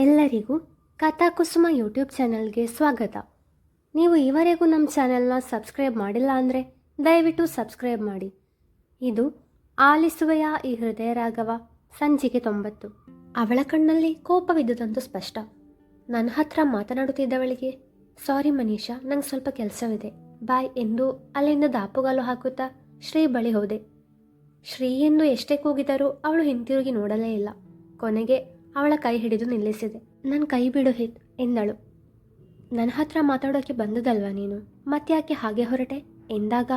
ಎಲ್ಲರಿಗೂ ಕಥಾಕುಸುಮ ಯೂಟ್ಯೂಬ್ ಚಾನಲ್ಗೆ ಸ್ವಾಗತ. ನೀವು ಈವರೆಗೂ ನಮ್ಮ ಚಾನೆಲ್ನ ಸಬ್ಸ್ಕ್ರೈಬ್ ಮಾಡಿಲ್ಲ ಅಂದರೆ ದಯವಿಟ್ಟು ಸಬ್ಸ್ಕ್ರೈಬ್ ಮಾಡಿ. ಇದು ಆಲಿಸುವೆಯ ಈ ಹೃದಯ ರಾಘವ, ಸಂಚಿಕೆ ತೊಂಬತ್ತು. ಅವಳ ಕಣ್ಣಲ್ಲಿ ಕೋಪವಿದ್ದುದಂತೂ ಸ್ಪಷ್ಟ. ನನ್ನ ಹತ್ರ ಮಾತನಾಡುತ್ತಿದ್ದವಳಿಗೆ, ಸಾರಿ ಮನೀಷಾ, ನಂಗೆ ಸ್ವಲ್ಪ ಕೆಲಸವಿದೆ. ಬಾಯ್ ಎಂದು ಅಲ್ಲಿಂದ ದಾಪುಗಾಲು ಹಾಕುತ್ತಾ ಶ್ರೀ ಬಳಿ ಹೋದೆ. ಶ್ರೀ ಎಂದು ಎಷ್ಟೇ ಕೂಗಿದರೂ ಅವಳು ಹಿಂತಿರುಗಿ ನೋಡಲೇ ಇಲ್ಲ. ಕೊನೆಗೆ ಅವಳ ಕೈ ಹಿಡಿದು ನಿಲ್ಲಿಸಿದೆ. ನನ್ನ ಕೈ ಬಿಡು ಹಿತ್, ಎಂದಳು. ನನ್ನ ಹತ್ರ ಮಾತಾಡೋಕ್ಕೆ ಬಂದದಲ್ವಾ ನೀನು? ಮತ್ತ್ಯಾಕೆ ಹಾಗೆ ಹೊರಟೆ? ಎಂದಾಗ,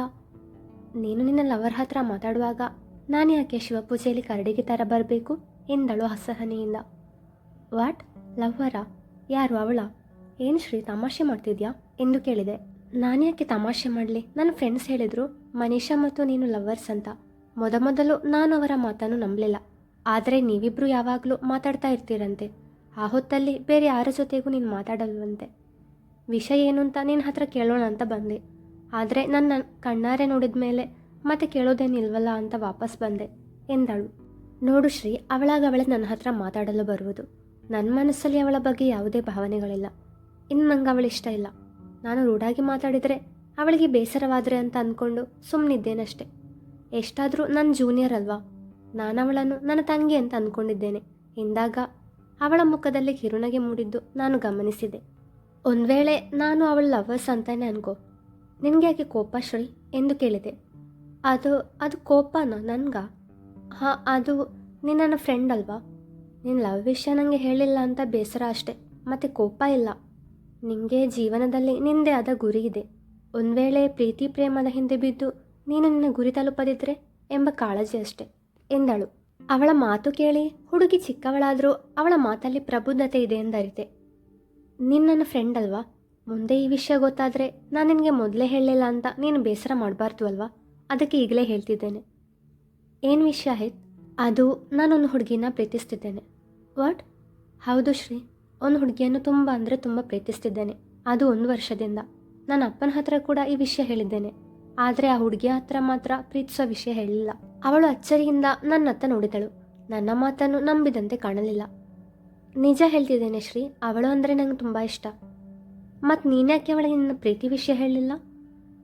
ನೀನು ನಿನ್ನ ಲವರ್ ಹತ್ರ ಮಾತಾಡುವಾಗ ನಾನು ಯಾಕೆ ಶಿವಪೂಜೆಯಲ್ಲಿ ಕರಡಿಗೆ ತರ ಬರಬೇಕು? ಎಂದಳು ಅಸಹನೆಯಿಂದ. ವಾಟ್? ಲವ್ವರ? ಯಾರು ಅವಳ? ಏನು ಶ್ರೀ, ತಮಾಷೆ ಮಾಡ್ತಿದ್ಯಾ? ಎಂದು ಕೇಳಿದೆ. ನಾನು ಯಾಕೆ ತಮಾಷೆ ಮಾಡಲಿ? ನನ್ನ ಫ್ರೆಂಡ್ಸ್ ಹೇಳಿದರು, ಮನೀಷಾ ಮತ್ತು ನೀನು ಲವ್ವರ್ಸ್ ಅಂತ. ಮೊದಮೊದಲು ನಾನು ಅವರ ಮಾತನ್ನು ನಂಬಲಿಲ್ಲ. ಆದರೆ ನೀವಿಬ್ಬರು ಯಾವಾಗಲೂ ಮಾತಾಡ್ತಾ ಇರ್ತೀರಂತೆ. ಆ ಹೊತ್ತಲ್ಲಿ ಬೇರೆ ಯಾರ ಜೊತೆಗೂ ನೀನು ಮಾತಾಡಲ್ವಂತೆ. ವಿಷಯ ಏನು ಅಂತ ನಿನ್ನ ಹತ್ರ ಕೇಳೋಣ ಅಂತ ಬಂದೆ. ಆದರೆ ನನ್ನ ಕಣ್ಣಾರೆ ನೋಡಿದ ಮೇಲೆ ಮತ್ತೆ ಕೇಳೋದೇನಿಲ್ವಲ್ಲ ಅಂತ ವಾಪಸ್ ಬಂದೆ, ಎಂದಳು. ನೋಡು ಶ್ರೀ ಅವಳಾಗ ಅವಳೆ ನನ್ನ ಹತ್ರ ಮಾತಾಡಲು ಬರುವುದು. ನನ್ನ ಮನಸ್ಸಲ್ಲಿ ಅವಳ ಬಗ್ಗೆ ಯಾವುದೇ ಭಾವನೆಗಳಿಲ್ಲ. ಇನ್ನು ನಂಗೆ ಅವಳು ಇಷ್ಟ ಇಲ್ಲ. ನಾನು ರೂಢಾಗಿ ಮಾತಾಡಿದರೆ ಅವಳಿಗೆ ಬೇಸರವಾದರೆ ಅಂತ ಅಂದ್ಕೊಂಡು ಸುಮ್ಮನಿದ್ದೇನಷ್ಟೆ ಎಷ್ಟಾದರೂ ನನ್ನ ಜೂನಿಯರ್ ಅಲ್ವಾ? ನಾನು ಅವಳನ್ನು ನನ್ನ ತಂಗಿ ಅಂತ ಅಂದ್ಕೊಂಡಿದ್ದೇನೆ ಎಂದಾಗ ಅವಳ ಮುಖದಲ್ಲಿ ಕಿರುನಗೆ ಮೂಡಿದ್ದು ನಾನು ಗಮನಿಸಿದೆ. ಒಂದು ವೇಳೆ ನಾನು ಅವಳ ಲವರ್ಸ್ ಅಂತಾನೆ ಅನ್ಕೋ. ನಿನಗೆ ಯಾಕೆ ಕೋಪ ಶ್ರೀ? ಎಂದು ಕೇಳಿದೆ. ಅದು ಅದು ಕೋಪನ ನನ್ಗ? ಹಾಂ, ಅದು ನೀನು ನನ್ನ ಫ್ರೆಂಡ್ ಅಲ್ವಾ? ನಿನ್ನ ಲವ್ ವಿಷಯ ನನಗೆ ಹೇಳಿಲ್ಲ ಅಂತ ಬೇಸರ ಅಷ್ಟೆ, ಮತ್ತು ಕೋಪ ಇಲ್ಲ. ನಿನಗೆ ಜೀವನದಲ್ಲಿ ನಿಂದೇ ಆದ ಗುರಿ ಇದೆ. ಒಂದು ವೇಳೆ ಪ್ರೀತಿ ಪ್ರೇಮದ ಹಿಂದೆ ಬಿದ್ದು ನೀನು ನಿನ್ನ ಗುರಿ ತಲುಪದಿದ್ರೆ ಎಂಬ ಕಾಳಜಿ ಅಷ್ಟೆ. ಎಂದಳು. ಅವಳ ಮಾತು ಕೇಳಿ ಹುಡುಗಿ ಚಿಕ್ಕವಳಾದರೂ ಅವಳ ಮಾತಲ್ಲಿ ಪ್ರಬುದ್ಧತೆ ಇದೆ ಎಂದರಿತೆ. ನಿನ್ನ ನನ್ನ ಫ್ರೆಂಡ್ ಅಲ್ವಾ? ಮುಂದೆ ಈ ವಿಷಯ ಗೊತ್ತಾದರೆ ನಾನು ನಿನಗೆ ಮೊದಲೇ ಹೇಳಲಿಲ್ಲ ಅಂತ ನೀನು ಬೇಸರ ಮಾಡಬಾರ್ದು ಅಲ್ವಾ? ಅದಕ್ಕೆ ಈಗಲೇ ಹೇಳ್ತಿದ್ದೇನೆ. ಏನು ವಿಷಯ ಆಯ್ತು? ಅದು ನಾನೊಂದು ಹುಡುಗಿನ ಪ್ರೀತಿಸ್ತಿದ್ದೇನೆ. ವಾಟ್? ಹೌದು ಶ್ರೀ. ಒಂದು ಹುಡುಗಿಯನ್ನು ತುಂಬ ಅಂದರೆ ತುಂಬ ಪ್ರೀತಿಸ್ತಿದ್ದೇನೆ. ಅದು ಒಂದು ವರ್ಷದಿಂದ. ನನ್ನ ಅಪ್ಪನ ಹತ್ರ ಕೂಡ ಈ ವಿಷಯ ಹೇಳಿದ್ದೇನೆ. ಆದರೆ ಆ ಹುಡುಗಿಯ ಹತ್ರ ಮಾತ್ರ ಪ್ರೀತಿಸೋ ವಿಷಯ ಹೇಳಿಲ್ಲ. ಅವಳು ಅಚ್ಚರಿಯಿಂದ ನನ್ನತ್ತ ನೋಡಿದಳು. ನನ್ನ ಮಾತನ್ನು ನಂಬಿದಂತೆ ಕಾಣಲಿಲ್ಲ. ನಿಜ ಹೇಳ್ತಿದ್ದೇನೆ ಶ್ರೀ, ಅವಳು ಅಂದರೆ ನಂಗೆ ತುಂಬ ಇಷ್ಟ. ಮತ್ತು ನೀನ್ಯಾಕೆ ಅವಳಿಗೆ ನಿನ್ನ ಪ್ರೀತಿ ವಿಷಯ ಹೇಳಲಿಲ್ಲ?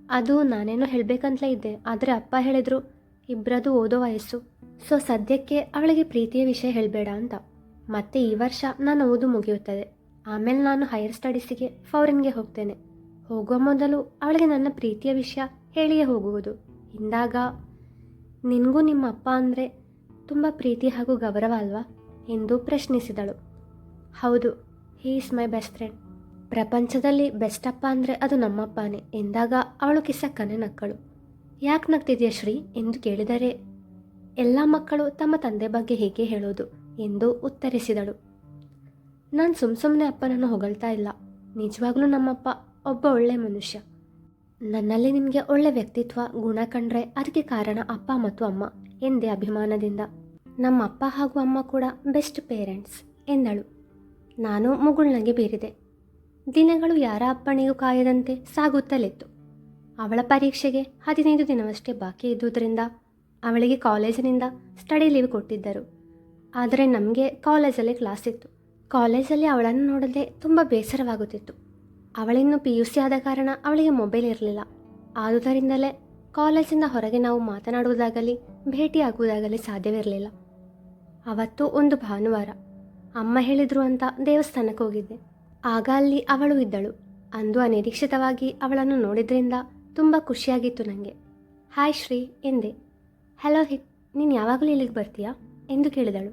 ಅದು ನಾನೇನೋ ಹೇಳಬೇಕಂತಲೇ ಇದ್ದೆ. ಆದರೆ ಅಪ್ಪ ಹೇಳಿದರು ಇಬ್ಬರದು ಓದೋ ವಯಸ್ಸು. ಸೊ ಸದ್ಯಕ್ಕೆ ಅವಳಿಗೆ ಪ್ರೀತಿಯ ವಿಷಯ ಹೇಳಬೇಡ ಅಂತ. ಮತ್ತೆ ಈ ವರ್ಷ ನಾನು ಓದು ಮುಗಿಯುತ್ತದೆ. ಆಮೇಲೆ ನಾನು ಹೈಯರ್ ಸ್ಟಡೀಸಿಗೆ ಫಾರಿನ್ಗೆ ಹೋಗ್ತೇನೆ. ಹೋಗುವ ಮೊದಲು ಅವಳಿಗೆ ನನ್ನ ಪ್ರೀತಿಯ ವಿಷಯ ಹೇಳಿಯೇ ಹೋಗುವುದು. ಇಂದಾಗ ನಿನಗೂ ನಿಮ್ಮ ಅಪ್ಪ ಅಂದರೆ ತುಂಬ ಪ್ರೀತಿ ಹಾಗೂ ಗೌರವ ಅಲ್ವಾ? ಎಂದು ಪ್ರಶ್ನಿಸಿದಳು. ಹೌದು he is my best friend ಪ್ರಪಂಚದಲ್ಲಿ ಬೆಸ್ಟ್ ಅಪ್ಪ ಅಂದರೆ ಅದು ನಮ್ಮಪ್ಪನೇ ಎಂದಾಗ ಅವಳು ಕಿಸಕ್ಕನೆ ನಕ್ಕಳು. ಯಾಕೆ ನಗ್ತಿದೆಯಾ ಶ್ರೀ? ಎಂದು ಕೇಳಿದರೆ, ಎಲ್ಲ ಮಕ್ಕಳು ತಮ್ಮ ತಂದೆ ಬಗ್ಗೆ ಹೇಗೆ ಹೇಳೋದು ಎಂದು ಉತ್ತರಿಸಿದಳು. ನಾನು ಸುಮ್ಮ ಸುಮ್ಮನೆ ಅಪ್ಪನನ್ನು ಹೊಗಳ್ತಾ ಇಲ್ಲ. ನಿಜವಾಗ್ಲೂ ನಮ್ಮಪ್ಪ ಒಬ್ಬ ಒಳ್ಳೆ ಮನುಷ್ಯ. ನನ್ನಲ್ಲಿ ನಿಮಗೆ ಒಳ್ಳೆ ವ್ಯಕ್ತಿತ್ವ, ಗುಣ ಕಂಡ್ರೆ ಅದಕ್ಕೆ ಕಾರಣ ಅಪ್ಪ ಮತ್ತು ಅಮ್ಮ ಎಂದೆ ಅಭಿಮಾನದಿಂದ. ನಮ್ಮ ಅಪ್ಪ ಹಾಗೂ ಅಮ್ಮ ಕೂಡ ಬೆಸ್ಟ್ ಪೇರೆಂಟ್ಸ್ ಎಂದಳು. ನಾನು ಮುಗುಳ್ನಗೆ ಬೀರಿದೆ. ದಿನಗಳು ಯಾರ ಅಪ್ಪಣೆಗೂ ಕಾಯದಂತೆ ಸಾಗುತ್ತಲಿತ್ತು. ಅವಳ ಪರೀಕ್ಷೆಗೆ ಹದಿನೈದು ದಿನವಷ್ಟೇ ಬಾಕಿ ಇದ್ದುದರಿಂದ ಅವಳಿಗೆ ಕಾಲೇಜಿನಿಂದ ಸ್ಟಡಿ ಲೀವ್ ಕೊಟ್ಟಿದ್ದರು. ಆದರೆ ನಮಗೆ ಕಾಲೇಜಲ್ಲಿ ಕ್ಲಾಸ್ ಇತ್ತು. ಕಾಲೇಜಲ್ಲಿ ಅವಳನ್ನು ನೋಡದೆ ತುಂಬ ಬೇಸರವಾಗುತ್ತಿತ್ತು. ಅವಳಿನ್ನು ಪಿ ಯು ಸಿ ಆದ ಕಾರಣ ಅವಳಿಗೆ ಮೊಬೈಲ್ ಇರಲಿಲ್ಲ. ಆದುದರಿಂದಲೇ ಕಾಲೇಜಿಂದ ಹೊರಗೆ ನಾವು ಮಾತನಾಡುವುದಾಗಲಿ, ಭೇಟಿಯಾಗುವುದಾಗಲಿ ಸಾಧ್ಯವಿರಲಿಲ್ಲ. ಅವತ್ತು ಒಂದು ಭಾನುವಾರ ಅಮ್ಮ ಹೇಳಿದ್ರು ಅಂತ ದೇವಸ್ಥಾನಕ್ಕೆ ಹೋಗಿದ್ದೆ. ಆಗ ಅಲ್ಲಿ ಅವಳು ಇದ್ದಳು. ಅಂದು ಅನಿರೀಕ್ಷಿತವಾಗಿ ಅವಳನ್ನು ನೋಡಿದ್ರಿಂದ ತುಂಬ ಖುಷಿಯಾಗಿತ್ತು ನನಗೆ ಹಾಯ್ ಶ್ರೀ, ಎಂದೆ. ಹಲೋ ಹಿತ್, ನೀನು ಯಾವಾಗಲೂ ಇಲ್ಲಿಗೆ ಬರ್ತೀಯಾ? ಎಂದು ಕೇಳಿದಳು.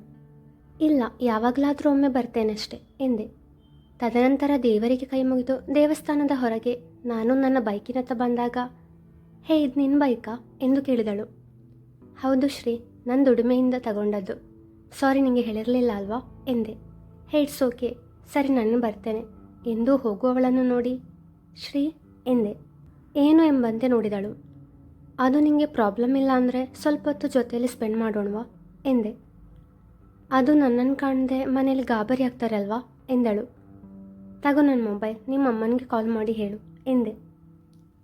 ಇಲ್ಲ, ಯಾವಾಗಲಾದರೂ ಒಮ್ಮೆ ಬರ್ತೇನಷ್ಟೆ, ಎಂದೆ. ತದನಂತರ ದೇವರಿಗೆ ಕೈ ಮುಗಿದು ದೇವಸ್ಥಾನದ ಹೊರಗೆ, ನಾನು ನನ್ನ ಬೈಕಿನತ್ತ ಬಂದಾಗ, ಹೇ, ಇದು ನಿನ್ನ ಬೈಕಾ? ಎಂದು ಕೇಳಿದಳು. ಹೌದು ಶ್ರೀ ನನ್ನ ದುಡಿಮೆಯಿಂದ ತಗೊಂಡದ್ದು. ಸಾರಿ ನಿಮಗೆ ಹೇಳಿರಲಿಲ್ಲ ಅಲ್ವಾ? ಎಂದೆ. ಹೇ, ಇಟ್ಸ್ ಓಕೆ. ಸರಿ, ನಾನು ಬರ್ತೇನೆ. ಎಂದು ಹೋಗುವವಳನ್ನು ನೋಡಿ. ಶ್ರೀ? ಎಂದೆ. ಏನು? ಎಂಬಂತೆ ನೋಡಿದಳು. ಅದು ನಿಮಗೆ ಪ್ರಾಬ್ಲಮ್ ಇಲ್ಲ ಅಂದರೆ ಸ್ವಲ್ಪ ಹೊತ್ತು ಜೊತೆಯಲ್ಲಿ ಸ್ಪೆಂಡ್ ಮಾಡೋಣವಾ? ಎಂದೆ. ಅದು ನನ್ನನ್ನು ಕಾಣದೆ ಮನೇಲಿ ಗಾಬರಿ ಆಗ್ತಾರಲ್ವಾ ಎಂದಳು. ತಗೋ ನನ್ನ ಮೊಬೈಲ್, ನಿಮ್ಮ ಅಮ್ಮನಿಗೆ ಕಾಲ್ ಮಾಡಿ ಹೇಳು, ಎಂದೆ.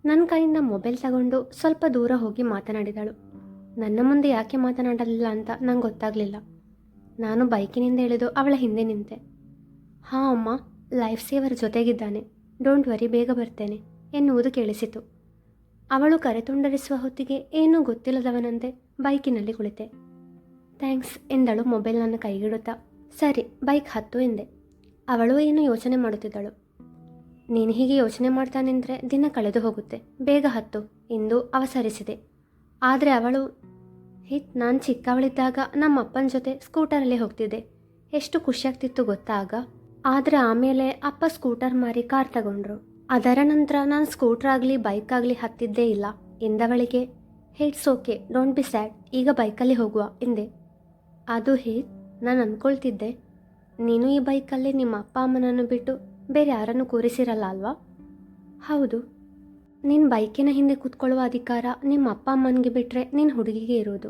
ನನ್ನ ಕೈಯಿಂದ ಮೊಬೈಲ್ ತಗೊಂಡು ಸ್ವಲ್ಪ ದೂರ ಹೋಗಿ ಮಾತನಾಡಿದಳು. ನನ್ನ ಮುಂದೆ ಯಾಕೆ ಮಾತನಾಡಲಿಲ್ಲ ಅಂತ ನಂಗೆ ಗೊತ್ತಾಗಲಿಲ್ಲ. ನಾನು ಬೈಕಿನಿಂದ ಇಳಿದು ಅವಳ ಹಿಂದೆ ನಿಂತೆ. ಹಾಂ ಅಮ್ಮ ಲೈಫ್ ಸೇವರ್ ಜೊತೆಗಿದ್ದಾನೆ. ಡೋಂಟ್ ವರಿ ಬೇಗ ಬರ್ತೇನೆ, ಎನ್ನುವುದು ಕೇಳಿಸಿತು. ಅವಳು ಕರೆ ತುಂಡರಿಸುವ ಹೊತ್ತಿಗೆ ಏನೂ ಗೊತ್ತಿಲ್ಲದವನಂತೆ ಬೈಕಿನಲ್ಲಿ ಕುಳಿತೆ. ಥ್ಯಾಂಕ್ಸ್ ಎಂದಳು ಮೊಬೈಲ್ ನನ್ನ ಕೈಗಿಡುತ್ತಾ. ಸರಿ ಬೈಕ್ ಹತ್ತು, ಎಂದೆ. ಅವಳು ಏನು ಯೋಚನೆ ಮಾಡುತ್ತಿದ್ದಳು. ನೀನು ಹೀಗೆ ಯೋಚನೆ ಮಾಡ್ತಾ ನಿಂತರೆ ದಿನ ಕಳೆದು ಹೋಗುತ್ತೆ. ಬೇಗ ಹತ್ತು. ಎಂದು ಅವಸರಿಸಿದೆ. ಆದರೆ ಅವಳು ಹಿತ್ ನಾನು ಚಿಕ್ಕವಳಿದ್ದಾಗ ನಮ್ಮ ಅಪ್ಪನ ಜೊತೆ ಸ್ಕೂಟರಲ್ಲಿ ಹೋಗ್ತಿದ್ದೆ. ಎಷ್ಟು ಖುಷಿಯಾಗ್ತಿತ್ತು ಗೊತ್ತಾಗ ಆದರೆ ಆಮೇಲೆ ಅಪ್ಪ ಸ್ಕೂಟರ್ ಮಾರಿ ಕಾರ್ ತಗೊಂಡ್ರು. ಅದರ ನಂತರ ನಾನು ಸ್ಕೂಟರ್ ಆಗಲಿ, ಬೈಕ್ ಆಗಲಿ ಹತ್ತಿದ್ದೇ ಇಲ್ಲ. ಎಂದವಳಿಗೆ it's okay, don't be sad, ಈಗ ಬೈಕಲ್ಲಿ ಹೋಗುವ, ಎಂದೆ. ಅದು ಹಿತ್ ನಾನು ಅಂದ್ಕೊಳ್ತಿದ್ದೆ ನೀನು ಈ ಬೈಕಲ್ಲಿ ನಿಮ್ಮ ಅಪ್ಪ ಅಮ್ಮನನ್ನು ಬಿಟ್ಟು ಬೇರೆ ಯಾರನ್ನು ಕೂರಿಸಿರಲ್ಲ ಅಲ್ವಾ? ಹೌದು. ನಿನ್ನ ಬೈಕಿನ ಹಿಂದೆ ಕೂತ್ಕೊಳ್ಳುವ ಅಧಿಕಾರ ನಿಮ್ಮ ಅಪ್ಪ ಅಮ್ಮನಿಗೆ ಬಿಟ್ಟರೆ ನಿನ್ನ ಹುಡುಗಿಗೆ ಇರೋದು.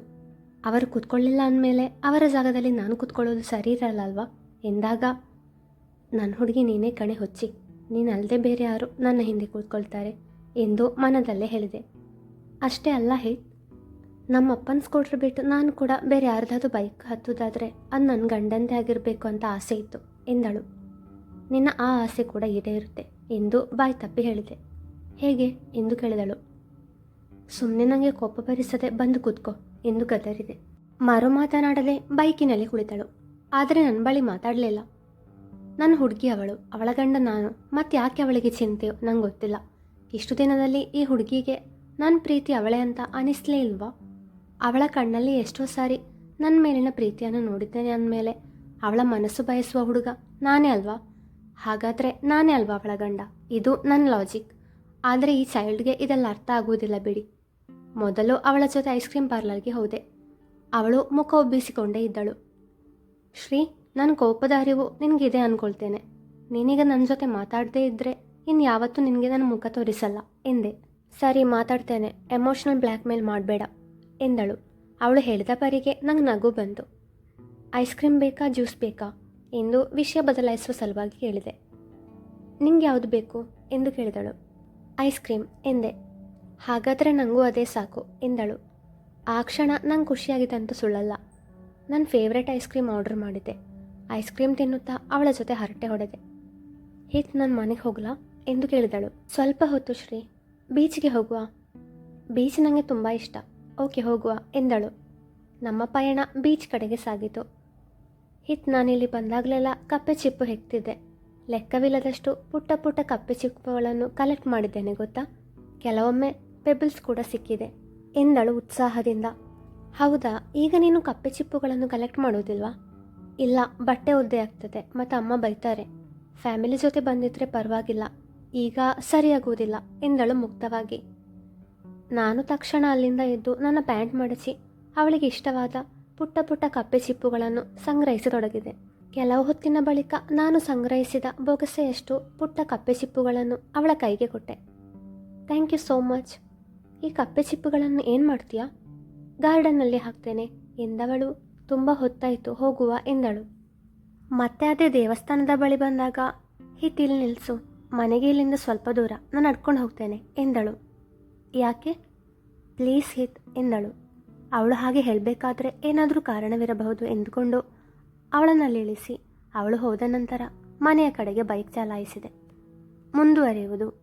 ಅವರು ಕೂತ್ಕೊಳ್ಳಿಲ್ಲ ಅಂದಮೇಲೆ ಅವರ ಜಾಗದಲ್ಲಿ ನಾನು ಕೂತ್ಕೊಳ್ಳೋದು ಸರಿ ಇರಲ್ಲ ಅಲ್ವಾ? ಎಂದಾಗ, ನನ್ನ ಹುಡುಗಿ ನೀನೇ ಕಣೆ ಹೊಚ್ಚಿ. ನೀನು ಅಲ್ಲದೆ ಬೇರೆ ಯಾರು ನನ್ನ ಹಿಂದೆ ಕೂತ್ಕೊಳ್ತಾರೆ ಎಂದು ಮನದಲ್ಲೇ ಹೇಳಿದೆ. ಅಷ್ಟೇ ಅಲ್ಲ ಹೇ ನಮ್ಮ ಅಪ್ಪನ ಸ್ಕೂಟ್ರ್ ಬಿಟ್ಟು ನಾನು ಕೂಡ ಬೇರೆ ಯಾರ್ದಾದ್ರು ಬೈಕ್ ಹತ್ತೋದಾದರೆ ಅದು ನನ್ನ ಗಂಡಂದೇ ಆಗಿರಬೇಕು ಅಂತ ಆಸೆ ಇತ್ತು, ಎಂದಳು. ನಿನ್ನ ಆ ಆಸೆ ಕೂಡ ಇದೇ ಇರುತ್ತೆ, ಎಂದು ಬಾಯಿ ತಪ್ಪಿ ಹೇಳಿದೆ. ಹೇಗೆ? ಎಂದು ಕೇಳಿದಳು. ಸುಮ್ಮನೆ ನನಗೆ ಕೋಪ ಭರಿಸದೆ ಬಂದು ಕೂತ್ಕೋ, ಎಂದು ಗದರಿದೆ. ಮರು ಮಾತನಾಡದೆ ಬೈಕಿನಲ್ಲಿ ಕುಳಿತಳು. ಆದರೆ ನನ್ನ ಬಳಿ ಮಾತಾಡಲಿಲ್ಲ. ನನ್ನ ಹುಡುಗಿ ಅವಳು, ಅವಳ ಗಂಡ ನಾನು ಮತ್ತೆ ಯಾಕೆ ಅವಳಿಗೆ ಚಿಂತೆಯೋ ನಂಗೆ ಗೊತ್ತಿಲ್ಲ. ಇಷ್ಟು ದಿನದಲ್ಲಿ ಈ ಹುಡುಗಿಗೆ ನನ್ನ ಪ್ರೀತಿ ಅವಳೇ ಅಂತ ಅನಿಸ್ಲೇ ಇಲ್ವಾ? ಅವಳ ಕಣ್ಣಲ್ಲಿ ಎಷ್ಟೋ ಸಾರಿ ನನ್ನ ಮೇಲಿನ ಪ್ರೀತಿಯನ್ನು ನೋಡಿದ್ದೇನೆ ಅಂದಮೇಲೆ ಅವಳ ಮನಸ್ಸು ಬಯಸುವ ಹುಡುಗ ನಾನೇ ಅಲ್ವಾ? ಹಾಗಾದರೆ ನಾನೇ ಅಲ್ವಾ ಅವಳ ಗಂಡ? ಇದು ನನ್ನ ಲಾಜಿಕ್ ಆದರೆ ಈ ಚೈಲ್ಡ್ಗೆ ಇದೆಲ್ಲ ಅರ್ಥ ಆಗುವುದಿಲ್ಲ ಬಿಡಿ. ಮೊದಲು ಅವಳ ಜೊತೆ ಐಸ್ ಕ್ರೀಮ್ ಪಾರ್ಲರ್ಗೆ ಹೋದೆ. ಅವಳು ಮುಖ ಒಬ್ಬಿಸಿಕೊಂಡೇ ಇದ್ದಳು. ಶ್ರೀ ನನ್ನ ಕೋಪದ ಅರಿವು ನಿನಗಿದೆ ಅಂದ್ಕೊಳ್ತೇನೆ ನೀನೀಗ ನನ್ನ ಜೊತೆ ಮಾತಾಡದೇ ಇದ್ದರೆ ಇನ್ನು ಯಾವತ್ತೂ ನಿನಗೆ ನನ್ನ ಮುಖ ತೋರಿಸಲ್ಲ, ಎಂದೆ. ಸರಿ, ಮಾತಾಡ್ತೇನೆ. ಎಮೋಷ್ನಲ್ ಬ್ಲ್ಯಾಕ್ಮೇಲ್ ಮಾಡಬೇಡ. ಎಂದಳು. ಅವಳು ಹೇಳಿದ ಪರಿಗೆ ನಂಗೆ ನಗು ಬಂತು. ಐಸ್ ಕ್ರೀಮ್ ಬೇಕಾ ಜ್ಯೂಸ್ ಬೇಕಾ? ಎಂದು ವಿಷಯ ಬದಲಾಯಿಸುವ ಸಲುವಾಗಿ ಕೇಳಿದೆ ನಿಂಗೆ ಯಾವುದು ಬೇಕು? ಎಂದು ಕೇಳಿದಳು. ಐಸ್ ಕ್ರೀಮ್ ಎಂದೆ. ಹಾಗಾದರೆ ನನಗೂ ಅದೇ ಸಾಕು, ಎಂದಳು. ಆ ಕ್ಷಣ ನಂಗೆ ಖುಷಿಯಾಗಿದ್ದಂತೂ ಸುಳ್ಳಲ್ಲ. ನನ್ನ ಫೇವ್ರೆಟ್ ಐಸ್ ಕ್ರೀಮ್ ಆರ್ಡರ್ ಮಾಡಿದ್ದೆ. ಐಸ್ ಕ್ರೀಮ್ ತಿನ್ನುತ್ತಾ ಅವಳ ಜೊತೆ ಹರಟೆ ಹೊಡೆದೆ. ಹಿತ್ ನನ್ನ ಮನೆಗೆ ಹೋಗಲಾ? ಎಂದು ಕೇಳಿದಳು. ಸ್ವಲ್ಪ ಹೊತ್ತು ಶ್ರೀ ಬೀಚ್ಗೆ ಹೋಗುವ. ಬೀಚ್ ನನಗೆ ತುಂಬ ಇಷ್ಟ. ಓಕೆ, ಹೋಗುವ. ಎಂದಳು. ನಮ್ಮ ಪಯಣ ಬೀಚ್ ಕಡೆಗೆ ಸಾಗಿತು. ಹಿತ್ ನಾನಿಲ್ಲಿ ಬಂದಾಗಲೆಲ್ಲ ಕಪ್ಪೆ ಚಿಪ್ಪು ಹೆಕ್ತಿದ್ದೆ ಲೆಕ್ಕವಿಲ್ಲದಷ್ಟು ಪುಟ್ಟ ಪುಟ್ಟ ಕಪ್ಪೆ ಚಿಪ್ಪುಗಳನ್ನು ಕಲೆಕ್ಟ್ ಮಾಡಿದ್ದೇನೆ, ಗೊತ್ತಾ? ಕೆಲವೊಮ್ಮೆ ಪೆಬಲ್ಸ್ ಕೂಡ ಸಿಕ್ಕಿದೆ, ಎಂದಳು ಉತ್ಸಾಹದಿಂದ. ಹೌದಾ, ಈಗ ನೀನು ಕಪ್ಪೆ ಚಿಪ್ಪುಗಳನ್ನು ಕಲೆಕ್ಟ್ ಮಾಡೋದಿಲ್ವಾ? ಇಲ್ಲ, ಬಟ್ಟೆ ಒದ್ದೆ ಆಗ್ತದೆ, ಮತ್ತು ಅಮ್ಮ ಬೈತಾರೆ. ಫ್ಯಾಮಿಲಿ ಜೊತೆ ಬಂದಿದ್ರೆ ಪರವಾಗಿಲ್ಲ. ಈಗ ಸರಿಯಾಗುವುದಿಲ್ಲ, ಎಂದಳು ಮುಕ್ತವಾಗಿ. ನಾನು ತಕ್ಷಣ ಅಲ್ಲಿಂದ ಎದ್ದು ನನ್ನ ಪ್ಯಾಂಟ್ ಮಡಚಿ ಅವಳಿಗೆ ಇಷ್ಟವಾದ ಪುಟ್ಟ ಪುಟ್ಟ ಕಪ್ಪೆ ಚಿಪ್ಪುಗಳನ್ನು ಸಂಗ್ರಹಿಸತೊಡಗಿದೆ. ಕೆಲವು ಹೊತ್ತಿನ ಬಳಿಕ ನಾನು ಸಂಗ್ರಹಿಸಿದ ಬೊಗಸೆಯಷ್ಟು ಪುಟ್ಟ ಕಪ್ಪೆ ಚಿಪ್ಪುಗಳನ್ನು ಅವಳ ಕೈಗೆ ಕೊಟ್ಟೆ. Thank you so much. ಈ ಕಪ್ಪೆ ಚಿಪ್ಪುಗಳನ್ನು ಏನು ಮಾಡ್ತೀಯಾ? ಗಾರ್ಡನ್ನಲ್ಲಿ ಹಾಕ್ತೇನೆ, ಎಂದವಳು ತುಂಬ ಹೊತ್ತಾಯಿತು ಹೋಗುವ ಎಂದಳು. ಮತ್ತೆ ಅದೇ ದೇವಸ್ಥಾನದ ಬಳಿ ಬಂದಾಗ ಹಿತ್ತಿಲ್ ನಿಲ್ಲಿಸು ಮನೆಗೆ ಇಲ್ಲಿಂದ ಸ್ವಲ್ಪ ದೂರ, ನಾನು ನಡ್ಕೊಂಡು ಹೋಗ್ತೇನೆ, ಎಂದಳು. ಯಾಕೆ? ಪ್ಲೀಸ್ ಹಿತ್ ಎಂದಳು. ಅವಳು ಹಾಗೆ ಹೇಳಬೇಕಾದ್ರೆ ಏನಾದರೂ ಕಾರಣವಿರಬಹುದು ಎಂದುಕೊಂಡು ಅವಳನ್ನಲ್ಲಿ ಇಳಿಸಿ, ಅವಳು ಹೋದ ನಂತರ ಮನೆಯ ಕಡೆಗೆ ಬೈಕ್ ಚಲಾಯಿಸಿದೆ. ಮುಂದುವರಿಯುವುದು